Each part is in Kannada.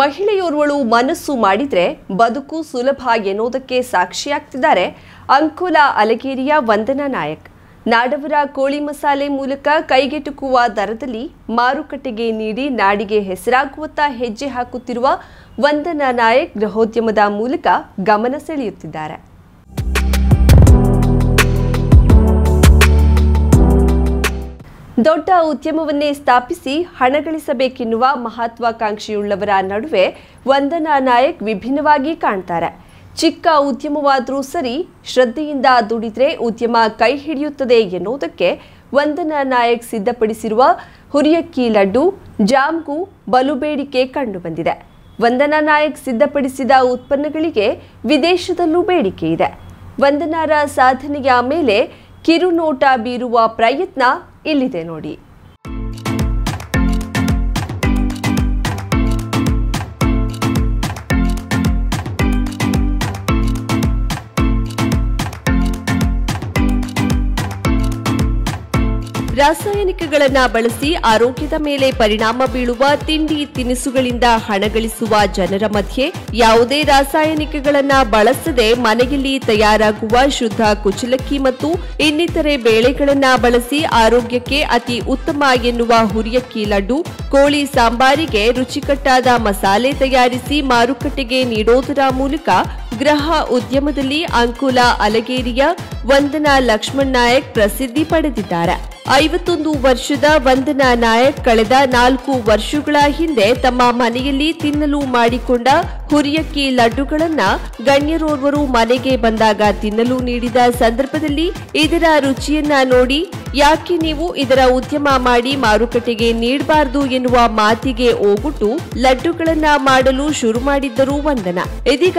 ಮಹಿಳೆಯೋರ್ವಳು ಮನಸ್ಸು ಮಾಡಿದ್ರೆ ಬದುಕು ಸುಲಭ ಎನ್ನುವುದಕ್ಕೆ ಸಾಕ್ಷಿಯಾಗ್ತಿದ್ದಾರೆ ಅಂಕುಲ ಅಲಗೇರಿಯ ವಂದನಾ ನಾಯಕ್. ನಾಡವರ ಕೋಳಿ ಮಸಾಲೆ ಮೂಲಕ ಕೈಗೆಟುಕುವ ದರದಲ್ಲಿ ಮಾರುಕಟ್ಟೆಗೆ ನೀಡಿ ನಾಡಿಗೆ ಹೆಸರಾಗುವತ್ತ ಹೆಜ್ಜೆ ಹಾಕುತ್ತಿರುವ ವಂದನಾ ನಾಯಕ್ ಗೃಹೋದ್ಯಮದ ಮೂಲಕ ಗಮನ ಸೆಳೆಯುತ್ತಿದ್ದಾರೆ. ದೊಡ್ಡ ಉದ್ಯಮವನ್ನೇ ಸ್ಥಾಪಿಸಿ ಹಣ ಗಳಿಸಬೇಕೆನ್ನುವ ಮಹತ್ವಾಕಾಂಕ್ಷೆಯುಳ್ಳವರ ನಡುವೆ ವಂದನಾ ನಾಯಕ್ ವಿಭಿನ್ನವಾಗಿ ಕಾಣ್ತಾರೆ. ಚಿಕ್ಕ ಉದ್ಯಮವಾದರೂ ಸರಿ ಶ್ರದ್ಧೆಯಿಂದ ದುಡಿದ್ರೆ ಉದ್ಯಮ ಕೈ ಹಿಡಿಯುತ್ತದೆ ಎನ್ನುವುದಕ್ಕೆ ವಂದನಾ ನಾಯಕ್ ಸಿದ್ಧಪಡಿಸಿರುವ ಹುರಿಯಕ್ಕಿ ಲಡ್ಡು ಜಾಮ್ಗೂ ಬಲು ಬೇಡಿಕೆ ಕಂಡುಬಂದಿದೆ. ವಂದನಾ ನಾಯಕ್ ಸಿದ್ಧಪಡಿಸಿದ ಉತ್ಪನ್ನಗಳಿಗೆ ವಿದೇಶದಲ್ಲೂ ಬೇಡಿಕೆ ಇದೆ. ವಂದನಾರ ಸಾಧನೆಯ ಮೇಲೆ ಕಿರುನೋಟ ಬೀರುವ ಪ್ರಯತ್ನ ಇಲ್ಲಿದೆ ನೋಡಿ. ರಾಸಾಯನಿಕಗಳನ್ನ ಬಳಸಿ ಆರೋಗ್ಯದ ಮೇಲೆ ಪರಿಣಾಮ ಬೀಳುವ ತಿಂಡಿ ತಿನಿಸುಗಳಿಂದ ಹಣ ಗಳಿಸುವ ಜನರ ಮಧ್ಯೆ ಯಾವುದೇ ರಾಸಾಯನಿಕಗಳನ್ನು ಬಳಸದೆ ಮನೆಯಲ್ಲಿ ತಯಾರಾಗುವ ಶುದ್ಧ ಕುಚಲಕ್ಕಿ ಮತ್ತು ಇನ್ನಿತರೆ ಬೇಳೆಗಳನ್ನು ಬಳಸಿ ಆರೋಗ್ಯಕ್ಕೆ ಅತಿ ಉತ್ತಮ ಎನ್ನುವ ಹುರಿಯಕ್ಕಿ ಲಡ್ಡು, ಕೋಳಿ ಸಾಂಬಾರಿಗೆ ರುಚಿಕಟ್ಟಾದ ಮಸಾಲೆ ತಯಾರಿಸಿ ಮಾರುಕಟ್ಟೆಗೆ ನೀಡೋದರ ಮೂಲಕ ಗೃಹ ಉದ್ಯಮದಲ್ಲಿ ಅಂಕುಲ ಅಲಗೇರಿಯ ವಂದನಾ ಲಕ್ಷ್ಮಣ್ ನಾಯಕ್ ಪ್ರಸಿದ್ಧಿ ಪಡೆದಿದ್ದಾರೆ. ಐವತ್ತೊಂದು ವರ್ಷದ ವಂದನಾ ನಾಯಕ್ ಕಳೆದ ನಾಲ್ಕು ವರ್ಷಗಳ ಹಿಂದೆ ತಮ್ಮ ಮನೆಯಲ್ಲಿ ತಿನ್ನಲು ಮಾಡಿಕೊಂಡ ಹುರಿಯಕ್ಕಿ ಲಡ್ಡುಗಳನ್ನ ಗಣ್ಯರೋರ್ವರು ಮನೆಗೆ ಬಂದಾಗ ತಿನ್ನಲು ನೀಡಿದ ಸಂದರ್ಭದಲ್ಲಿ ಇದರ ರುಚಿಯನ್ನ ನೋಡಿ, ಯಾಕೆ ನೀವು ಇದರ ಉದ್ಯಮ ಮಾಡಿ ಮಾರುಕಟ್ಟೆಗೆ ನೀಡಬಾರದು ಎನ್ನುವ ಮಾತಿಗೆ ಓಗುಟ್ಟು ಲಡ್ಡುಗಳನ್ನ ಮಾಡಲು ಶುರು ಮಾಡಿದ್ದರು ವಂದನಾ. ಇದೀಗ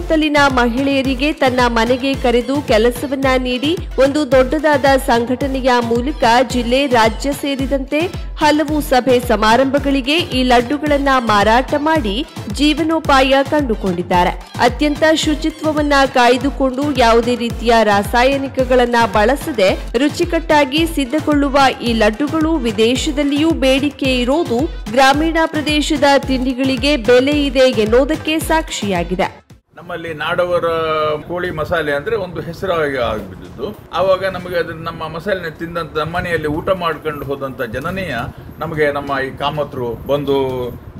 ಸುತ್ತಮುತ್ತಲಿನ ಮಹಿಳೆಯರಿಗೆ ತನ್ನ ಮನೆಗೆ ಕರೆದು ಕೆಲಸವನ್ನ ನೀಡಿ ಒಂದು ದೊಡ್ಡದಾದ ಸಂಘಟನೆಯ ಮೂಲಕ ಜಿಲ್ಲೆ, ರಾಜ್ಯ ಸೇರಿದಂತೆ ಹಲವು ಸಭೆ ಸಮಾರಂಭಗಳಿಗೆ ಈ ಲಡ್ಡುಗಳನ್ನ ಮಾರಾಟ ಮಾಡಿ ಜೀವನೋಪಾಯ ಕಂಡುಕೊಂಡಿದ್ದಾರೆ. ಅತ್ಯಂತ ಶುಚಿತ್ವವನ್ನ ಕಾಯ್ದುಕೊಂಡು ಯಾವುದೇ ರೀತಿಯ ರಾಸಾಯನಿಕಗಳನ್ನ ಬಳಸದೆ ರುಚಿಕಟ್ಟಾಗಿ ಸಿದ್ಧಗೊಳ್ಳುವ ಈ ಲಡ್ಡುಗಳು ವಿದೇಶದಲ್ಲಿಯೂ ಬೇಡಿಕೆ ಇರೋದು ಗ್ರಾಮೀಣ ಪ್ರದೇಶದ ತಿಂಡಿಗಳಿಗೆ ಬೆಲೆ ಇದೆ ಎನ್ನುವುದಕ್ಕೆ ಸಾಕ್ಷಿಯಾಗಿದೆ. ನಮ್ಮಲ್ಲಿ ನಾಡವರ ಕೋಳಿ ಮಸಾಲೆ ಅಂದ್ರೆ ಒಂದು ಹೆಸರಾಗಿ ಆಗಿಬಿಟ್ಟಿದ್ದು. ಆವಾಗ ನಮಗೆ ಅದನ್ನು ನಮ್ಮ ಮಸಾಲೆನ ನಮ್ಮ ಮನೆಯಲ್ಲಿ ಊಟ ಮಾಡ್ಕೊಂಡು ಹೋದಂತ ಜನನೀಯ ನಮಗೆ ನಮ್ಮ ಈ ಕಾಮತ್ರು ಬಂದು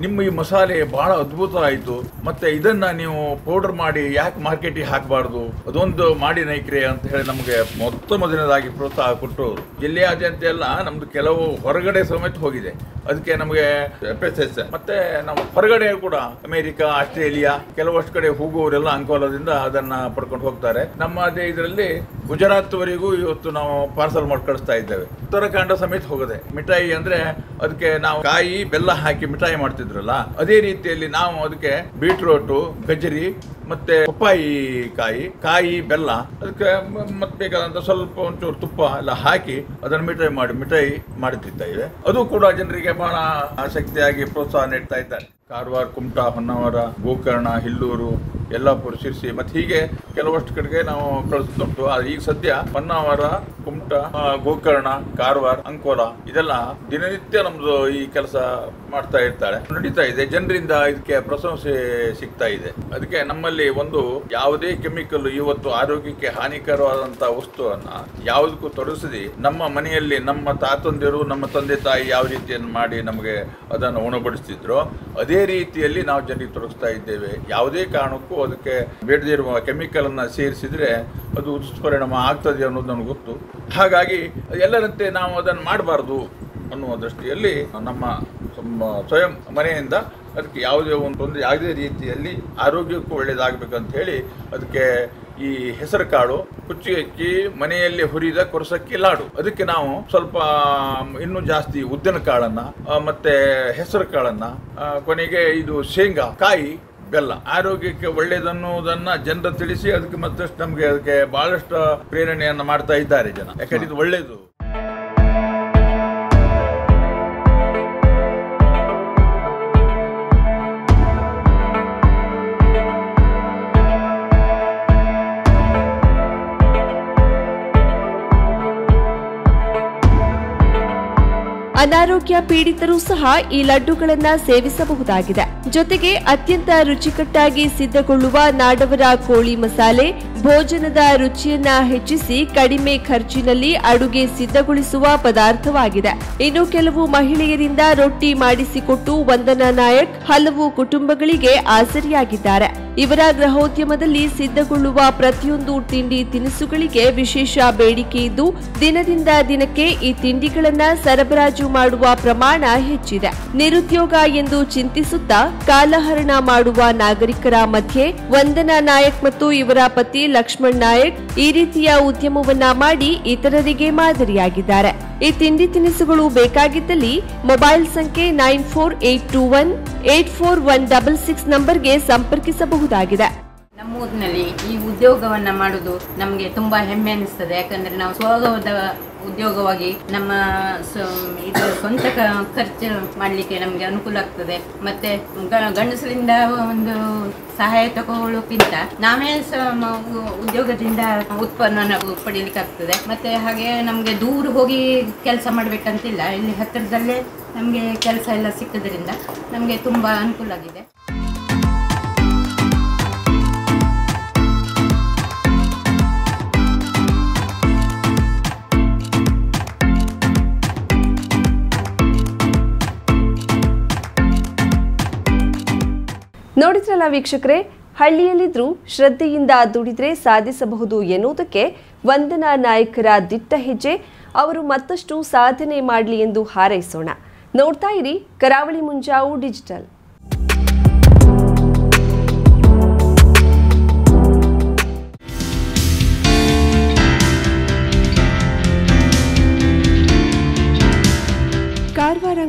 ನಿಮ್ಮ ಈ ಮಸಾಲೆ ಬಹಳ ಅದ್ಭುತ ಆಯಿತು ಮತ್ತೆ ಇದನ್ನ ನೀವು ಪೌಡರ್ ಮಾಡಿ ಯಾಕೆ ಮಾರ್ಕೆಟಿಗೆ ಹಾಕಬಾರ್ದು? ಅದೊಂದು ಮಾಡಿ ನೈಕ್ರೆ ಅಂತ ಹೇಳಿ ನಮಗೆ ಮೊತ್ತ ಮೊದಲನೇದಾಗಿ ಪ್ರೋತ್ಸಾಹ ಕೊಟ್ಟು ಜಿಲ್ಲೆಯಾದ್ಯಂತ ಎಲ್ಲ ನಮ್ದು ಕೆಲವು ಹೊರಗಡೆ ಸಮೇತ ಹೋಗಿದೆ. ಅದಕ್ಕೆ ನಮಗೆ ಎಸ್ ಮತ್ತೆ ನಾವು ಹೊರಗಡೆ ಕೂಡ ಅಮೆರಿಕ, ಆಸ್ಟ್ರೇಲಿಯಾ, ಕೆಲವಷ್ಟು ಕಡೆ ಹೋಗುವವರೆಲ್ಲ ಅಂಕೋಲದಿಂದ ಅದನ್ನ ಪಡ್ಕೊಂಡು ಹೋಗ್ತಾರೆ. ನಮ್ಮ ಅದೇ ಇದರಲ್ಲಿ ಗುಜರಾತ್ ವರೆಗೂ ಇವತ್ತು ನಾವು ಪಾರ್ಸಲ್ ಮಾಡಿ ಕಳಿಸ್ತಾ ಇದ್ದೇವೆ. ಉತ್ತರಾಖಂಡ ಸಮೇತ ಹೋಗದೆ. ಮಿಠಾಯಿ ಅಂದ್ರೆ ಅದಕ್ಕೆ ನಾವು ಕಾಯಿ, ಬೆಲ್ಲ ಹಾಕಿ ಮಿಠಾಯಿ ಮಾಡ್ತಿದ್ರಲ್ಲ ಅದೇ ರೀತಿಯಲ್ಲಿ ನಾವು ಅದಕ್ಕೆ ಬೀಟ್ರೋಟು ಗಜರಿ ಮತ್ತೆ ಪಪ್ಪಾಯಿ ಕಾಯಿ ಕಾಯಿ, ಬೆಲ್ಲ, ಅದಕ್ಕೆ ಮತ್ತೆ ಬೇಕಾದಂತ ಸ್ವಲ್ಪ ಒಂಚೂರು ತುಪ್ಪ ಎಲ್ಲ ಹಾಕಿ ಅದನ್ನು ಮಿಠಾಯಿ ಮಾಡಿ, ಮಿಠಾಯಿ ಮಾಡುತ್ತಿದ್ದೇವೆ ಅದು ಕೂಡ ಜನರಿಗೆ ಬಹಳ ಆಸಕ್ತಿಯಾಗಿ ಪ್ರೋತ್ಸಾಹ ನೀಡ್ತಾ ಇದ್ದಾರೆ. ಕಾರವಾರ, ಕುಮಟಾ, ಹೊನ್ನಾವರ, ಗೋಕರ್ಣ, ಹಿಲ್ಲೂರು, ಯಲ್ಲಾಪುರ, ಶಿರ್ಸಿ, ಮತ್ತೆ ಹೀಗೆ ಕೆಲವಷ್ಟು ಕಡೆಗೆ ನಾವು ಕಳಿಸ್ತುಂಟು ಈಗ ಸದ್ಯ ಹೊನ್ನಾವರ, ಕುಮಟಾ ಗೋಕರ್ಣ, ಕಾರವಾರ, ಅಂಕೋಲ ಇದೆಲ್ಲ ದಿನನಿತ್ಯ ನಮ್ದು ಈ ಕೆಲಸ ಮಾಡ್ತಾ ಇರ್ತಾಳೆ ನಡೀತಾ ಇದೆ. ಜನರಿಂದ ಇದಕ್ಕೆ ಪ್ರಶಂಸೆ ಸಿಗ್ತಾ ಇದೆ. ಅದಕ್ಕೆ ನಮ್ಮಲ್ಲಿ ಒಂದು ಯಾವುದೇ ಕೆಮಿಕಲ್ ಇವತ್ತು ಆರೋಗ್ಯಕ್ಕೆ ಹಾನಿಕರವಾದಂತಹ ವಸ್ತುವನ್ನ ಯಾವುದಕ್ಕೂ ತೊಡಗಿಸದೆ ನಮ್ಮ ಮನೆಯಲ್ಲಿ ನಮ್ಮ ತಾತಂದಿರು, ನಮ್ಮ ತಂದೆ ತಾಯಿ ಯಾವ ರೀತಿಯನ್ನು ಮಾಡಿ ನಮಗೆ ಅದನ್ನು ಉಣಬಡಿಸ್ತಿದ್ರು, ಅದೇ ರೀತಿಯಲ್ಲಿ ನಾವು ಜನರಿಗೆ ತೊಡಗಿಸ್ತಾ ಇದ್ದೇವೆ. ಯಾವುದೇ ಕಾರಣಕ್ಕೂ ಅದಕ್ಕೆ ಬೇಡದಿರುವ ಕೆಮಿಕಲ್ ಅನ್ನ ಸೇರಿಸಿದ್ರೆ ಅದು ದುಷ್ಪರಿಣಾಮ ಆಗ್ತದೆ ಅನ್ನೋದು ನನಗೆ ಗೊತ್ತು. ಹಾಗಾಗಿ ಎಲ್ಲರಂತೆ ನಾವು ಅದನ್ನು ಮಾಡಬಾರ್ದು ಅನ್ನುವ ದೃಷ್ಟಿಯಲ್ಲಿ ನಮ್ಮ ನಮ್ಮ ಸ್ವಯಂ ಮನೆಯಿಂದ ಅದಕ್ಕೆ ಯಾವುದೇ ಒಂದು ತೊಂದರೆ ಯಾವುದೇ ರೀತಿಯಲ್ಲಿ ಆರೋಗ್ಯಕ್ಕೂ ಒಳ್ಳೆಯದಾಗಬೇಕಂತ ಹೇಳಿ ಅದಕ್ಕೆ ಈ ಹೆಸರು ಕಾಳು ಕುಚ್ಚಿ ಹಚ್ಚಿ ಮನೆಯಲ್ಲಿ ಹುರಿದ ಕೊರಸಕ್ಕಿ ಲಾಡು. ಅದಕ್ಕೆ ನಾವು ಸ್ವಲ್ಪ ಇನ್ನೂ ಜಾಸ್ತಿ ಉದ್ದಿನ ಕಾಳನ್ನ ಮತ್ತೆ ಹೆಸರು ಕಾಳನ್ನ ಕೊನೆಗೆ ಇದು ಶೇಂಗಾ, ಕಾಯಿ, ಬೆಲ್ಲ. ಆರೋಗ್ಯಕ್ಕೆ ಒಳ್ಳೇದನ್ನುವುದನ್ನ ಜನರು ತಿಳಿಸಿ, ಅದಕ್ಕೆ ಮತ್ತಷ್ಟು ನಮಗೆ ಅದಕ್ಕೆ ಬಹಳಷ್ಟು ಪ್ರೇರಣೆಯನ್ನ ಮಾಡ್ತಾ ಇದ್ದಾರೆ ಜನ. ಯಾಕಂದ್ರೆ ಇದು ಒಳ್ಳೇದು. ಅನಾರೋಗ್ಯ ಪೀಡಿತರು ಸಹ ಈ ಲಡ್ಡುಗಳನ್ನು ಸೇವಿಸಬಹುದಾಗಿದೆ. ಜೊತೆಗೆ ಅತ್ಯಂತ ರುಚಿಕಟ್ಟಾಗಿ ಸಿದ್ಧಗೊಳ್ಳುವ ನಾಡವರ ಕೋಳಿ ಮಸಾಲೆ, ಭೋಜನದ ರುಚಿಯನ್ನ ಹೆಚ್ಚಿಸಿ ಕಡಿಮೆ ಖರ್ಚಿನಲ್ಲಿ ಅಡುಗೆ ಸಿದ್ಧಗೊಳಿಸುವ ಪದಾರ್ಥವಾಗಿದೆ. ಇನ್ನು ಕೆಲವು ಮಹಿಳೆಯರಿಂದ ರೊಟ್ಟಿ ಮಾಡಿಸಿಕೊಟ್ಟು ವಂದನಾ ನಾಯಕ್ ಹಲವು ಕುಟುಂಬಗಳಿಗೆ ಆಸರಿಯಾಗಿದ್ದಾರೆ. ಇವರ ಗೃಹೋದ್ಯಮದಲ್ಲಿ ಸಿದ್ಧಗೊಳ್ಳುವ ಪ್ರತಿಯೊಂದು ತಿಂಡಿ ತಿನಿಸುಗಳಿಗೆ ವಿಶೇಷ ಬೇಡಿಕೆ ಇದ್ದು, ದಿನದಿಂದ ದಿನಕ್ಕೆ ಈ ತಿಂಡಿಗಳನ್ನ ಸರಬರಾಜು ಮಾಡುವ ಪ್ರಮಾಣ ಹೆಚ್ಚಿದೆ. ನಿರುದ್ಯೋಗ ಎಂದು ಚಿಂತಿಸುತ್ತಾ ಕಾಲಹರಣ ಮಾಡುವ ನಾಗರಿಕರ ಮಧ್ಯೆ ವಂದನಾ ನಾಯಕ್ ಮತ್ತು ಇವರ ಪತಿ ಲಕ್ಷ್ಮಣ್ ನಾಯಕ್ ಈ ರೀತಿಯ ಉದ್ಯಮವನ್ನ ಮಾಡಿ ಇತರರಿಗೆ ಮಾದರಿಯಾಗಿದ್ದಾರೆ. ಈ ತಿಂಡಿ ತಿನಿಸುಗಳು ಬೇಕಾಗಿದ್ದಲ್ಲಿ ಮೊಬೈಲ್ ಸಂಖ್ಯೆ nine four eight two one eight four one double six ನಂಬರ್ಗೆ ಸಂಪರ್ಕಿಸಬಹುದಾಗಿದೆ. ನಮ್ಮೂರಿನಲ್ಲಿ ಈ ಉದ್ಯೋಗವನ್ನ ಮಾಡುವುದು ನಮಗೆ ತುಂಬಾ ಹೆಮ್ಮೆ ಅನಿಸ್ತದೆ. ಯಾಕಂದ್ರೆ ನಾವು ಸ್ವಗೌದ ಉದ್ಯೋಗವಾಗಿ ನಮ್ಮ ಇದು ಸ್ವಂತ ಖರ್ಚು ಮಾಡಲಿಕ್ಕೆ ನಮಗೆ ಅನುಕೂಲ ಆಗ್ತದೆ. ಮತ್ತೆ ಗಂಡಸರಿಂದ ಒಂದು ಸಹಾಯ ತಗೊಳ್ಳೋಕ್ಕಿಂತ ನಾವೇ ಉದ್ಯೋಗದಿಂದ ಉತ್ಪನ್ನ ಪಡೀಲಿಕ್ಕೆ ಆಗ್ತದೆ ಮತ್ತೆ ಹಾಗೆ ನಮಗೆ ದೂರ ಹೋಗಿ ಕೆಲಸ ಮಾಡಬೇಕಂತಿಲ್ಲ. ಇಲ್ಲಿ ಹತ್ತಿರದಲ್ಲೇ ನಮಗೆ ಕೆಲಸ ಎಲ್ಲ ಸಿಕ್ಕದ್ರಿಂದ ನಮಗೆ ತುಂಬಾ ಅನುಕೂಲ ಆಗಿದೆ. ನೋಡಿದ್ರಲ್ಲ ವೀಕ್ಷಕರೇ? ಹಳ್ಳಿಯಲ್ಲಿದ್ರೂ ಶ್ರದ್ಧೆಯಿಂದ ದುಡಿದ್ರೆ ಸಾಧಿಸಬಹುದು ಎನ್ನುವುದಕ್ಕೆ ವಂದನಾ ನಾಯಕರ ದಿಟ್ಟ ಹೆಜ್ಜೆ. ಅವರು ಮತ್ತಷ್ಟು ಸಾಧನೆ ಮಾಡಲಿ ಎಂದು ಹಾರೈಸೋಣ. ನೋಡ್ತಾ ಇರಿ ಕರಾವಳಿ ಮುಂಜಾವು ಡಿಜಿಟಲ್.